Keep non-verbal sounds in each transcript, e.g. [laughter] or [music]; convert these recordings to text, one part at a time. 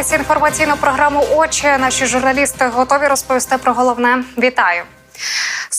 Ви інформаційну програму Очі. Наші журналісти готові розповісти про головне. Вітаю.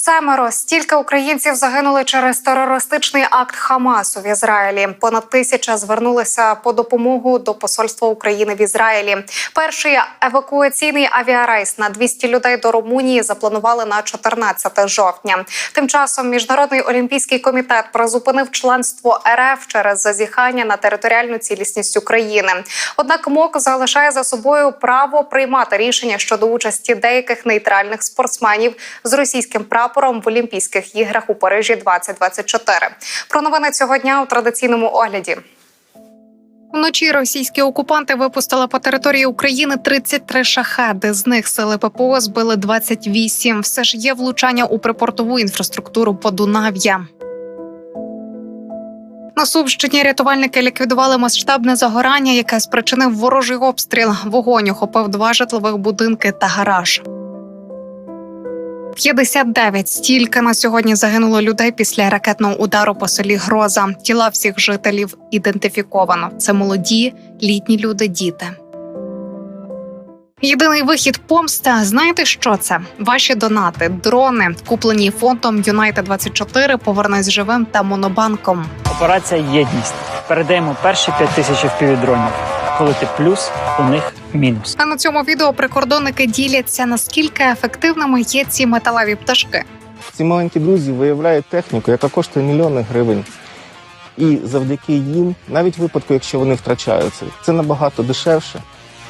Семеро стільки українців загинули через терористичний акт Хамасу в Ізраїлі. Понад тисяча звернулися по допомогу до посольства України в Ізраїлі. Перший евакуаційний авіарейс на 200 людей до Румунії запланували на 14 жовтня. Тим часом міжнародний олімпійський комітет призупинив членство РФ через зазіхання на територіальну цілісність України. Однак МОК залишає за собою право приймати рішення щодо участі деяких нейтральних спортсменів з російським прапором в Олімпійських іграх у Парижі 2024. Про новини цього дня у традиційному огляді. Вночі російські окупанти випустили по території України 33 шахеди. З них сили ППО збили 28. Все ж є влучання у припортову інфраструктуру Подунав'я. На Сумщині рятувальники ліквідували масштабне загорання, яке спричинив ворожий обстріл. Вогонь охопив два житлових будинки та гараж. 59. Стільки на сьогодні загинуло людей після ракетного удару по селі Гроза. Тіла всіх жителів ідентифіковано. Це молоді, літні люди, діти. Єдиний вихід помста. Знаєте, що це? Ваші донати, дрони, куплені фондом Юнайтед 24 Повернись живим та Монобанком. Операція Єдність. Передаємо перші 5 тисяч впівдронів. Коли ти плюс, у них мінус. А на цьому відео прикордонники діляться наскільки ефективними є ці металеві пташки. Ці маленькі друзі виявляють техніку, яка коштує мільйони гривень. І завдяки їм, навіть в випадку, якщо вони втрачаються, це набагато дешевше,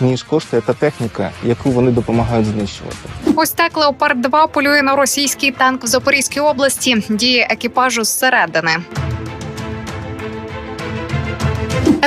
ніж коштує та техніка, яку вони допомагають знищувати. Ось так Леопард 2 полює на російський танк в Запорізькій області. Діє екіпажу зсередини.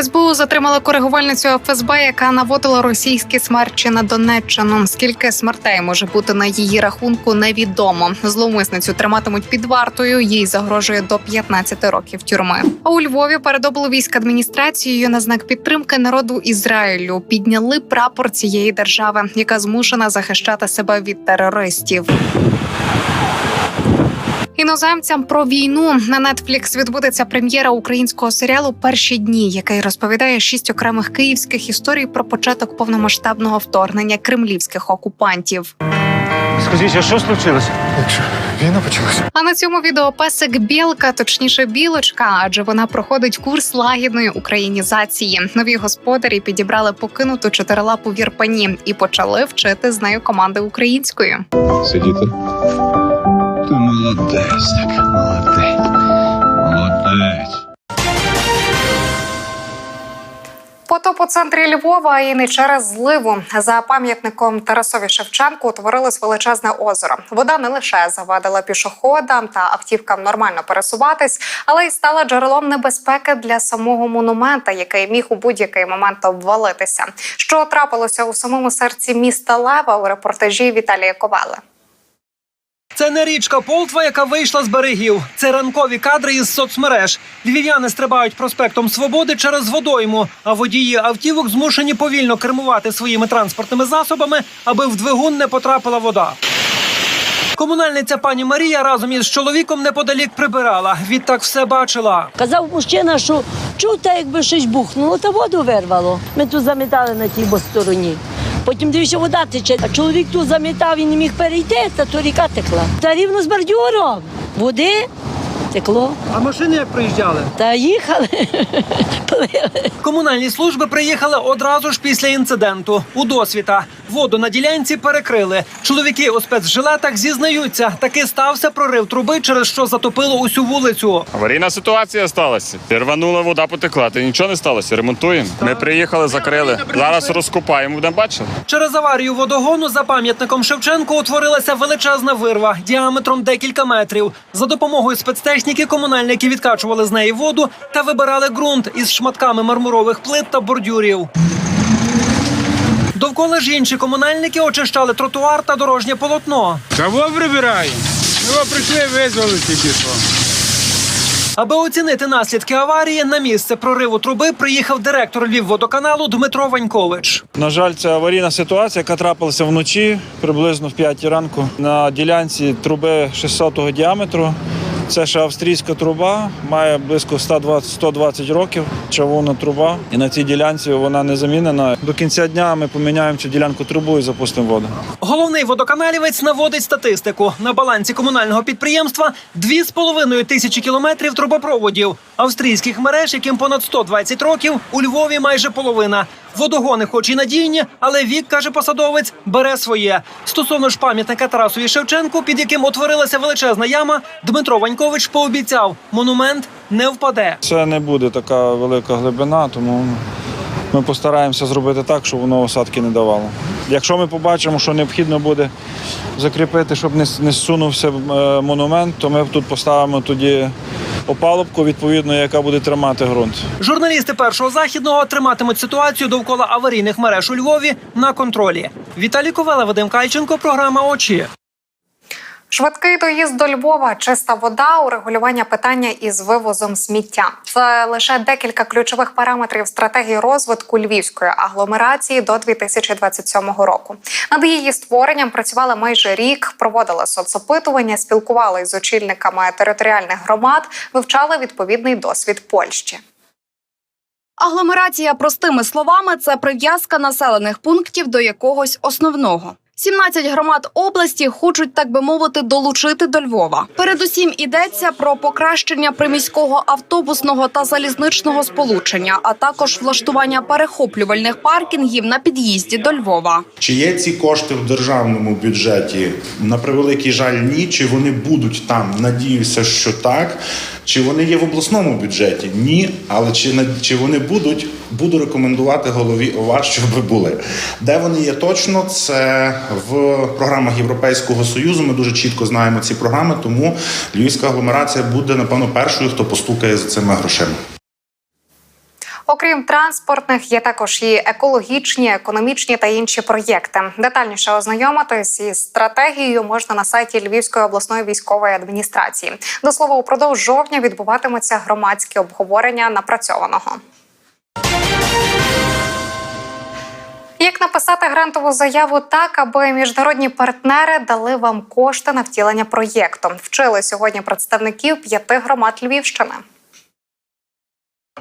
СБУ затримала коригувальницю ФСБ, яка наводила російські смерчі на Донеччину. Скільки смертей може бути на її рахунку, невідомо. Зловмисницю триматимуть під вартою. Їй загрожує до 15 років тюрми. А у Львові перед облвійськадміністрацією на знак підтримки народу Ізраїлю підняли прапор цієї держави, яка змушена захищати себе від терористів. Іноземцям про війну на Netflix відбудеться прем'єра українського серіалу Перші дні, який розповідає шість окремих київських історій про початок повномасштабного вторгнення кремлівських окупантів. Скажіть, а що случилося? Якщо війна почалася. А на цьому відео песик білка, точніше білочка, адже вона проходить курс лагідної українізації. Нові господарі підібрали покинуту чотирилапу в Ірпені і почали вчити з нею команди українською. Сидіти. Ти молодець, так, молодець. Молодець. Потоп у центрі Львова і не через зливу за пам'ятником Тарасові Шевченку утворилось величезне озеро. Вода не лише завадила пішоходам та автівкам нормально пересуватись, але й стала джерелом небезпеки для самого монумента, який міг у будь-який момент обвалитися. Що трапилося у самому серці міста Лева у репортажі Віталія Ковали. Це не річка Полтва, яка вийшла з берегів. Це ранкові кадри із соцмереж. Львів'яни стрибають проспектом Свободи через водойму, а водії автівок змушені повільно кермувати своїми транспортними засобами, аби в двигун не потрапила вода. Комунальниця пані Марія разом із чоловіком неподалік прибирала. Відтак все бачила. Казав мужчина, що чув те, якби щось бухнуло, та воду вирвало. Ми тут замітали на тій бо стороні. Потім дивився, вода тече. А чоловік тут замітав і не міг перейти, та то ріка текла. Та рівно з бордюром. Води текло. А машини як приїжджали? Та їхали. [laughs] Комунальні служби приїхали одразу ж після інциденту. У досвіта воду на ділянці перекрили. Чоловіки у спецжилетах зізнаються, таки стався прорив труби, через що затопило усю вулицю. Аварійна ситуація сталася. Рванула, вода потекла. Ти нічого не сталося. Ремонтуємо. Ми приїхали, закрили. Зараз розкопаємо, будемо бачити. Через аварію водогону за пам'ятником Шевченко утворилася величезна вирва діаметром декілька метрів. За допомогою спецтехніки комунальники відкачували з неї воду та вибирали ґрунт із шматками мармурових плит та бордюрів. Довкола ж інші комунальники очищали тротуар та дорожнє полотно. Кого прибираємо? Його прийшли, визвали що. Аби оцінити наслідки аварії, на місце прориву труби приїхав директор Львівводоканалу Дмитро Ванькович. На жаль, це аварійна ситуація, яка трапилася вночі, приблизно в 5 ранку. На ділянці труби 600 діаметру Це ще австрійська труба, має близько 120, 120 років. Чавунна труба. І на цій ділянці вона не замінена. До кінця дня ми поміняємо цю ділянку трубу і запустимо воду. Головний водоканалівець наводить статистику. На балансі комунального підприємства 2,5 тисячі кілометрів трубопроводів. Австрійських мереж, яким понад 120 років, у Львові майже половина. Водогони, хоч і надійні, але вік, каже посадовець, бере своє. Стосовно ж пам'ятника Тарасові Шевченку, під яким утворилася величезна яма, Дмитро Ванькович пообіцяв, монумент не впаде. Це не буде така велика глибина, тому ми постараємося зробити так, щоб воно осадки не давало. Якщо ми побачимо, що необхідно буде закріпити, щоб не, зсунувся е, монумент, то ми тут поставимо тоді опалубку, відповідно, яка буде тримати ґрунт. Журналісти першого західного триматимуть ситуацію довкола аварійних мереж у Львові на контролі. Віталій Ковела, Вадим Кальченко, програма Очі. Швидкий доїзд до Львова, чиста вода, урегулювання питання із вивозом сміття. Це лише декілька ключових параметрів стратегії розвитку львівської агломерації до 2027 року. Над її створенням працювали майже рік, проводили соцопитування, спілкувалися з очільниками територіальних громад, вивчали відповідний досвід Польщі. Агломерація, простими словами, це прив'язка населених пунктів до якогось основного. 17 громад області хочуть, так би мовити, долучити до Львова. Передусім йдеться про покращення приміського автобусного та залізничного сполучення, а також влаштування перехоплювальних паркінгів на під'їзді до Львова. Чи є ці кошти в державному бюджеті? На превеликий жаль, ні. Чи вони будуть там? Надіюся, що так. Чи вони є в обласному бюджеті? Ні. Але чи чи вони будуть? Буду рекомендувати голові ОВА, [laughs] щоб були. Де вони є точно? Це в програмах Європейського союзу. Ми дуже чітко знаємо ці програми, тому львівська агломерація буде напевно першою, хто постукає за цими грошима. Окрім транспортних, є також і екологічні, економічні та інші проєкти. Детальніше ознайомитись із стратегією можна на сайті Львівської обласної військової адміністрації. До слова, упродовж жовтня відбуватимуться громадські обговорення напрацьованого. Як написати грантову заяву так, аби міжнародні партнери дали вам кошти на втілення проєкту? Вчили сьогодні представників п'яти громад Львівщини.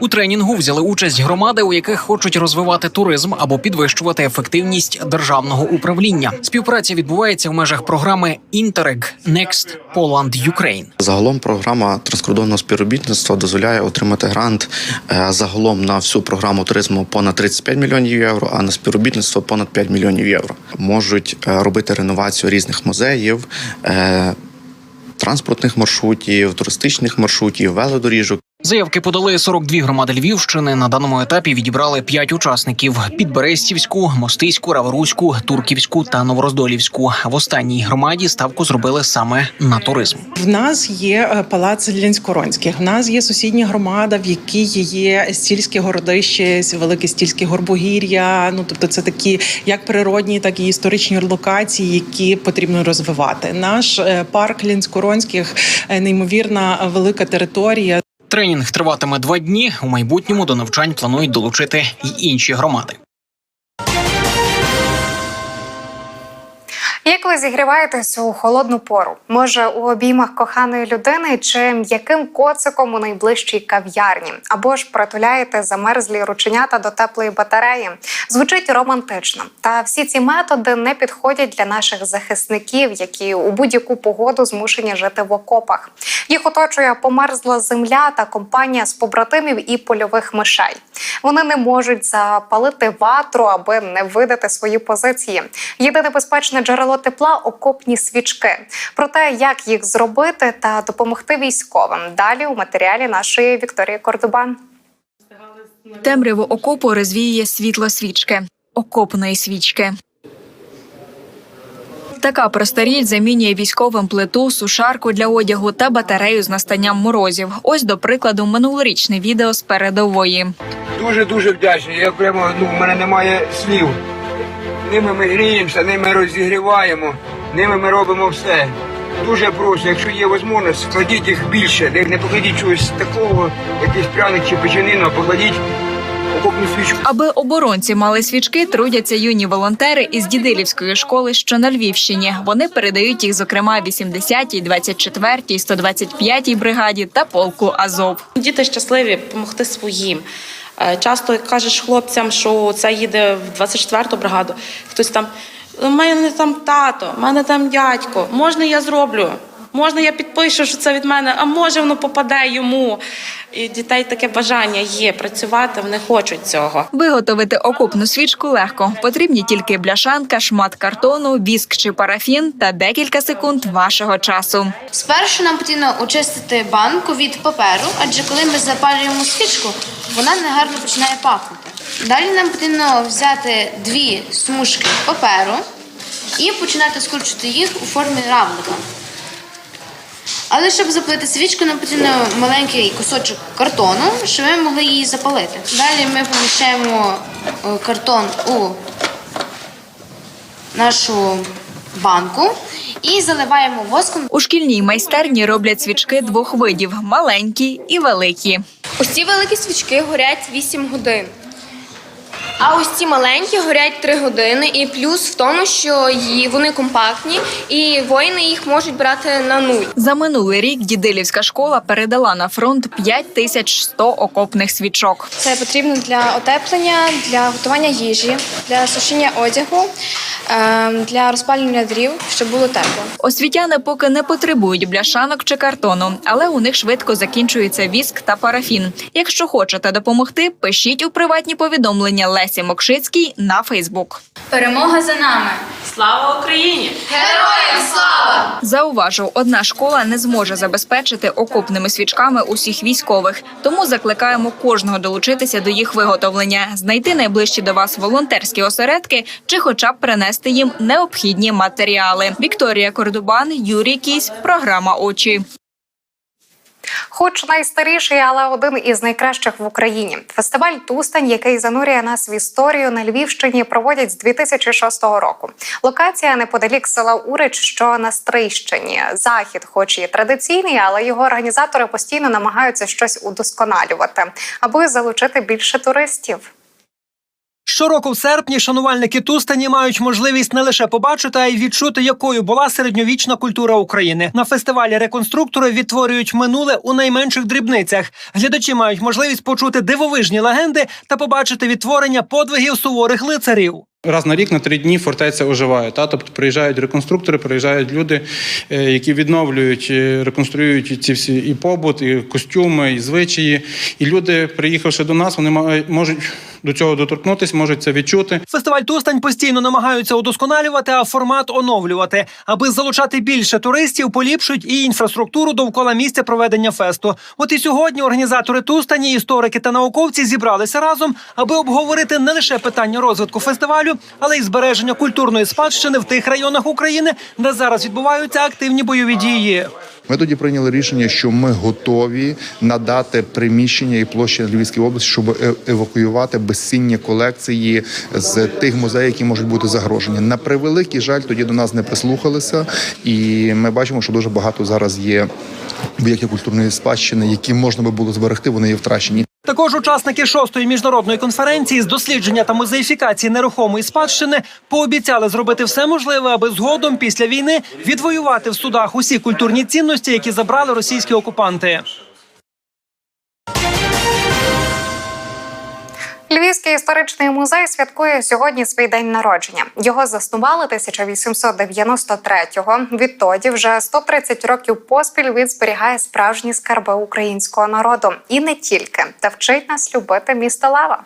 У тренінгу взяли участь громади, у яких хочуть розвивати туризм або підвищувати ефективність державного управління. Співпраця відбувається в межах програми Interreg Next Poland Ukraine. Загалом програма транскордонного співробітництва дозволяє отримати грант е, загалом на всю програму туризму понад 35 мільйонів євро, а на співробітництво понад 5 мільйонів євро. Можуть е, робити реновацію різних музеїв. е, Транспортних маршрутів, туристичних маршрутів, велодоріжок. Заявки подали 42 громади Львівщини. На даному етапі відібрали 5 учасників: Підберестівську, Мостиську, Раворуську, Турківську та Новороздолівську. В останній громаді ставку зробили саме на туризм. В нас є е, палац Лінськоронських. В нас є сусідня громада, в якій є стільське городище, велике стільське горбогір'я. Ну тобто, це такі як природні, так і історичні локації, які потрібно розвивати. Наш е, парк Лінськоронських е, неймовірна велика територія. Тренінг триватиме два дні. У майбутньому до навчань планують долучити й інші громади. Як ви зігріваєтесь у холодну пору? Може, у обіймах коханої людини чи м'яким коциком у найближчій кав'ярні, або ж притуляєте замерзлі рученята до теплої батареї? Звучить романтично. Та всі ці методи не підходять для наших захисників, які у будь-яку погоду змушені жити в окопах. Їх оточує померзла земля та компанія з побратимів і польових мишей. Вони не можуть запалити ватру, аби не видати свої позиції. Єдине безпечне джерело тепла окопні свічки. Про те, як їх зробити та допомогти військовим. Далі у матеріалі нашої Вікторії Кордубан. Темряву окопу розвіює світло свічки, окопної свічки. Така проста річ замінює військовим плиту, сушарку для одягу та батарею з настанням морозів. Ось до прикладу минулорічне відео з передової. Дуже дуже вдячний. Я прямо ну в мене немає слів. Ними ми гріємося, ними розігріваємо, ними ми робимо все. Дуже прошу, якщо є можливість, складіть їх більше. Не не покладіть чогось такого, якийсь пряник чи печенину, а покладіть окопну свічку. Аби оборонці мали свічки, трудяться юні волонтери із Дідилівської школи, що на Львівщині. Вони передають їх, зокрема, 80-й, 24-й, 125-й бригаді та полку Азов. Діти щасливі допомогти своїм. Е, Часто кажеш хлопцям, що це їде в 24-ту бригаду. Хтось там у мене там тато, у мене там дядько. Можна я зроблю? Можна я підпишу, що це від мене, а може воно попаде йому. І дітей таке бажання є працювати, вони хочуть цього. Виготовити окопну свічку легко. Потрібні тільки бляшанка, шмат картону, віск чи парафін та декілька секунд вашого часу. Спершу нам потрібно очистити банку від паперу, адже коли ми запалюємо свічку, вона негарно починає пахнути. Далі нам потрібно взяти дві смужки паперу і починати скручувати їх у формі равлика. Але щоб запалити свічку, нам потрібно маленький кусочок картону, щоб ми могли її запалити. Далі ми поміщаємо е, картон у нашу банку і заливаємо воском. У шкільній майстерні роблять свічки двох видів: маленькі і великі. Ці великі свічки горять 8 годин. А ось ці маленькі горять 3 години. І плюс в тому, що ї- вони компактні, і воїни їх можуть брати на нуль. За минулий рік Дідилівська школа передала на фронт 5100 окопних свічок. Це потрібно для отеплення, для готування їжі, для сушіння одягу, ем, для розпалювання дрів, щоб було тепло. Освітяни поки не потребують бляшанок чи картону, але у них швидко закінчується віск та парафін. Якщо хочете допомогти, пишіть у приватні повідомлення Лесі Мокшицькій на Фейсбук. Перемога за нами! Слава Україні! Героям слава! Зауважу, одна школа не зможе забезпечити окопними свічками усіх військових, тому закликаємо кожного долучитися до їх виготовлення, знайти найближчі до вас волонтерські осередки чи, хоча б принести їм необхідні матеріали. Вікторія Кордубан, Юрій Кісь, програма Очі. Хоч найстаріший, але один із найкращих в Україні. Фестиваль Тустань, який занурює нас в історію на Львівщині, проводять з 2006 року. Локація неподалік села Урич, що на Стрийщині. Захід, хоч і традиційний, але його організатори постійно намагаються щось удосконалювати, аби залучити більше туристів. Щороку в серпні шанувальники Тустані мають можливість не лише побачити, а й відчути, якою була середньовічна культура України. На фестивалі реконструктори відтворюють минуле у найменших дрібницях. Глядачі мають можливість почути дивовижні легенди та побачити відтворення подвигів суворих лицарів. Раз на рік на три дні фортеця оживає. Та? Тобто приїжджають реконструктори, приїжджають люди, е, які відновлюють, е, реконструюють ці всі і побут, і костюми, і звичаї. І люди, приїхавши до нас, вони можуть до цього доторкнутися, можуть це відчути. Фестиваль Тустань постійно намагаються удосконалювати, а формат оновлювати. Аби залучати більше туристів, поліпшують і інфраструктуру довкола місця проведення фесту. От і сьогодні організатори Тустані, історики та науковці зібралися разом, аби обговорити не лише питання розвитку фестивалю, але й збереження культурної спадщини в тих районах України, де зараз відбуваються активні бойові дії. Ми тоді прийняли рішення, що ми готові надати приміщення і площі Львівській області, щоб е- евакуювати безцінні колекції з тих музеїв, які можуть бути загрожені. На превеликий жаль, тоді до нас не прислухалися, і ми бачимо, що дуже багато зараз є об'єктів культурної спадщини, які можна би було зберегти. Вони є втрачені. Також учасники шостої міжнародної конференції з дослідження та музеїфікації нерухомої спадщини пообіцяли зробити все можливе, аби згодом після війни відвоювати в судах усі культурні цінності, які забрали російські окупанти. Львівський історичний музей святкує сьогодні свій день народження. Його заснували 1893-го. Відтоді вже 130 років поспіль він зберігає справжні скарби українського народу і не тільки та вчить нас любити місто Лава.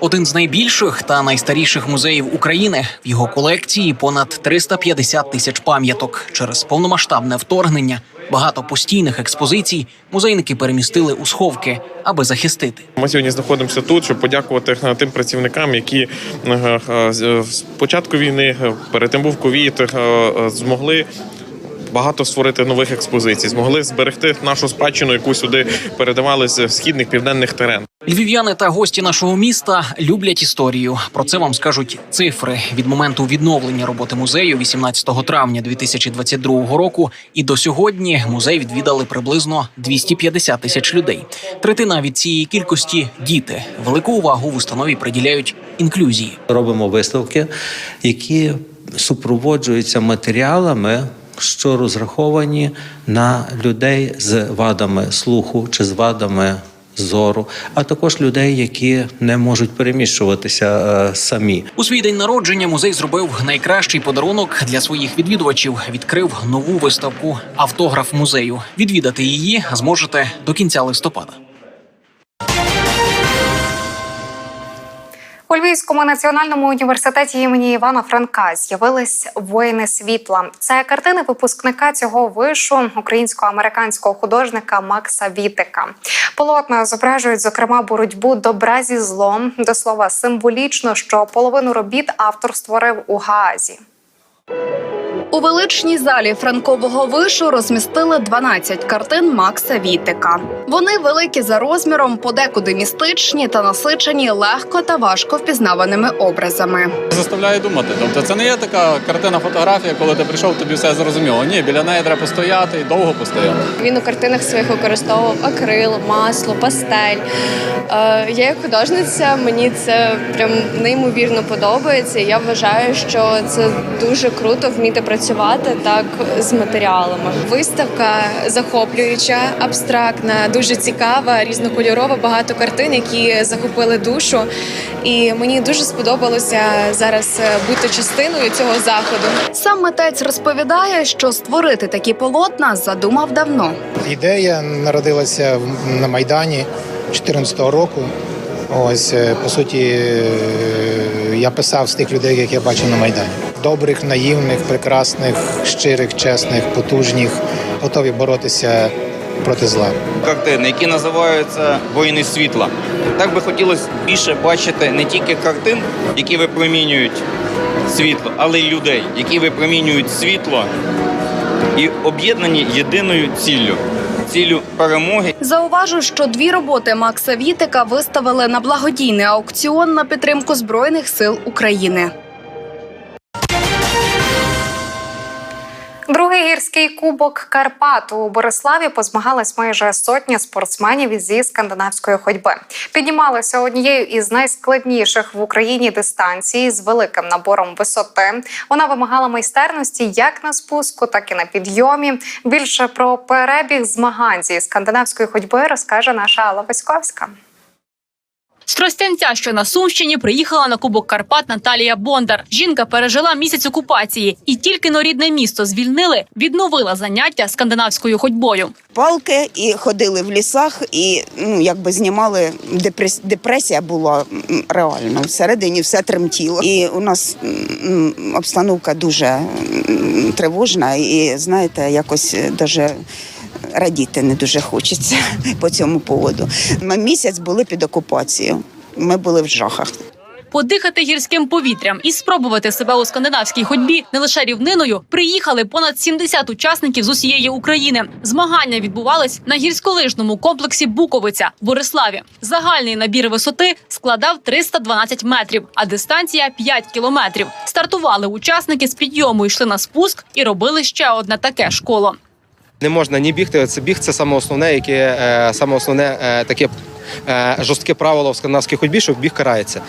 Один з найбільших та найстаріших музеїв України. В його колекції понад 350 тисяч пам'яток. Через повномасштабне вторгнення багато постійних експозицій музейники перемістили у сховки, аби захистити. Ми сьогодні знаходимося тут, щоб подякувати е, тим працівникам, які е, е, з початку війни, перед тим був ковід, змогли. Багато створити нових експозицій, змогли зберегти нашу спадщину, яку сюди передавали з східних південних терен. Львів'яни та гості нашого міста люблять історію. Про це вам скажуть цифри від моменту відновлення роботи музею 18 травня 2022 року. І до сьогодні музей відвідали приблизно 250 тисяч людей. Третина від цієї кількості діти. Велику увагу в установі приділяють інклюзії. робимо виставки, які супроводжуються матеріалами, що розраховані на людей з вадами слуху чи з вадами зору, а також людей, які не можуть переміщуватися е, самі. У свій день народження музей зробив найкращий подарунок для своїх відвідувачів. Відкрив нову виставку Автограф музею. Відвідати її зможете до кінця листопада. У Львівському національному університеті імені Івана Франка з'явились воїни світла. Це картини випускника цього вишу українсько-американського художника Макса Вітика. Полотна зображують зокрема боротьбу добра зі злом. До слова, символічно, що половину робіт автор створив у Гаазі. У величній залі франкового вишу розмістили 12 картин Макса Вітика. Вони великі за розміром, подекуди містичні та насичені легко та важко впізнаваними образами. Заставляє думати. Тобто це не є така картина фотографія, коли ти прийшов, тобі все зрозуміло. Ні, біля неї треба постояти і довго постояти. Він у картинах своїх використовував акрил, масло, пастель. Е, я як художниця, мені це прям неймовірно подобається. Я вважаю, що це дуже круто вміти працювати так з матеріалами. Виставка захоплююча, абстрактна, дуже цікава, різнокольорова, багато картин, які захопили душу. І мені дуже сподобалося зараз е, бути частиною цього заходу. Сам митець розповідає, що створити такі полотна задумав давно. Ідея народилася в- на Майдані 2014 року. Ось, е, по суті, е, я писав з тих людей, яких я бачив на Майдані. Добрих, наївних, прекрасних, щирих, чесних, потужних, готові боротися проти зла. картини, які називаються Воїни світла. Так би хотілося більше бачити не тільки картин, які випромінюють світло, але й людей, які випромінюють світло і об'єднані єдиною ціллю ціллю перемоги. Зауважу, що дві роботи Макса Вітика виставили на благодійний аукціон на підтримку збройних сил України. Другий гірський кубок Карпат у Бориславі позмагались майже сотня спортсменів зі скандинавської ходьби. Піднімалися однією із найскладніших в Україні дистанцій з великим набором висоти. Вона вимагала майстерності як на спуску, так і на підйомі. Більше про перебіг змагань зі скандинавської ходьби розкаже наша Алла Васьковська. З Тростянця, що на Сумщині, приїхала на Кубок Карпат Наталія Бондар. Жінка пережила місяць окупації і тільки но рідне місто звільнили, відновила заняття скандинавською ходьбою. палки і ходили в лісах, і ну якби знімали депрес... депресія була реально. Всередині все тремтіло. І у нас обстановка дуже тривожна, і знаєте, якось даже радіти не дуже хочеться [laughs] по цьому поводу. Ми місяць були під окупацією. Ми були в жахах. Подихати гірським повітрям і спробувати себе у скандинавській ходьбі не лише рівниною. Приїхали понад 70 учасників з усієї України. Змагання відбувались на гірськолижному комплексі Буковиця в Бориславі. Загальний набір висоти складав 312 метрів, а дистанція 5 кілометрів. Стартували учасники з підйому, йшли на спуск і робили ще одне таке школо. Не можна ні бігти. Це біг це саме основне, яке е, саме основне е, таке. е, Жорстке правило в скандинавській ходьбі, що біг карається.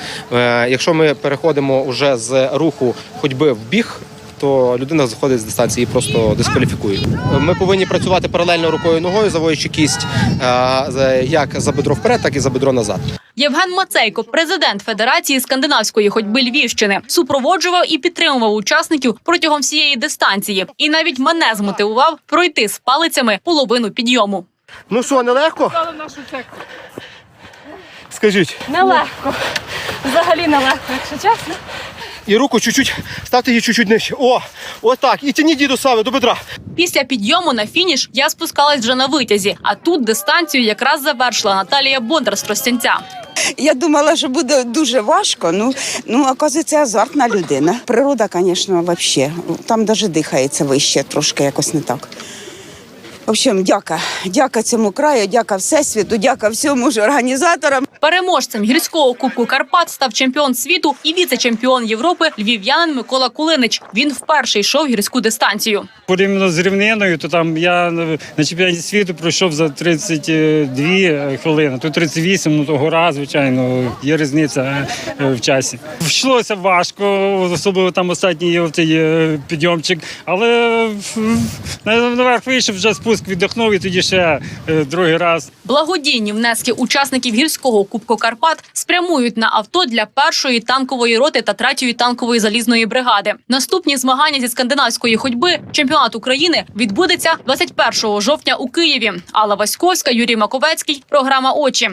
Якщо ми переходимо вже з руху ходьби в біг, то людина заходить з дистанції і просто дискваліфікує. Ми повинні працювати паралельно рукою і ногою, заводячи кість е, як за бедро вперед, так і за бедро назад. Євген Мацейко, президент Федерації скандинавської ходьби Львівщини, супроводжував і підтримував учасників протягом всієї дистанції, і навіть мене змотивував пройти з палицями половину підйому. Ну що, нелегко? Скажіть. Нелегко, взагалі нелегко, якщо чесно. І руку чуть-чуть, ставте її чуть-чуть нижче. О, отак. І тяніть до саме, до бедра. Після підйому на фініш я спускалась вже на витязі, а тут дистанцію якраз завершила Наталія Бондар з Тростянця. Я думала, що буде дуже важко. Ну, ну оказується, азартна людина. Природа, звісно, взагалі. Там навіть дихається вище, трошки якось не так. В общем, дяка. Дяка цьому краю, дяка Всесвіту, дяка всьому ж організаторам. Переможцем гірського кубку Карпат став чемпіон світу і віце-чемпіон Європи львів'янин Микола Кулинич. Він вперше йшов гірську дистанцію. Порівняно з рівниною, то там я на чемпіонаті світу пройшов за 32 хвилини. Тут 38, ну то гора, звичайно, є різниця е, в часі. Йшлося важко, особливо там останній цей е, підйомчик, але е, наверх вийшов, вже спуск віддихнув і тоді ще е, другий раз. Благодійні внески учасників гірського кубку Карпат спрямують на авто для першої танкової роти та третьої танкової залізної бригади. Наступні змагання зі скандинавської ходьби чемпіонат України відбудеться 21 жовтня у Києві. Алла Васьковська, Юрій Маковецький. Програма очі.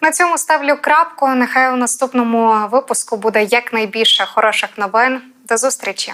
На цьому ставлю крапку. Нехай у наступному випуску буде якнайбільше хороших новин. До зустрічі.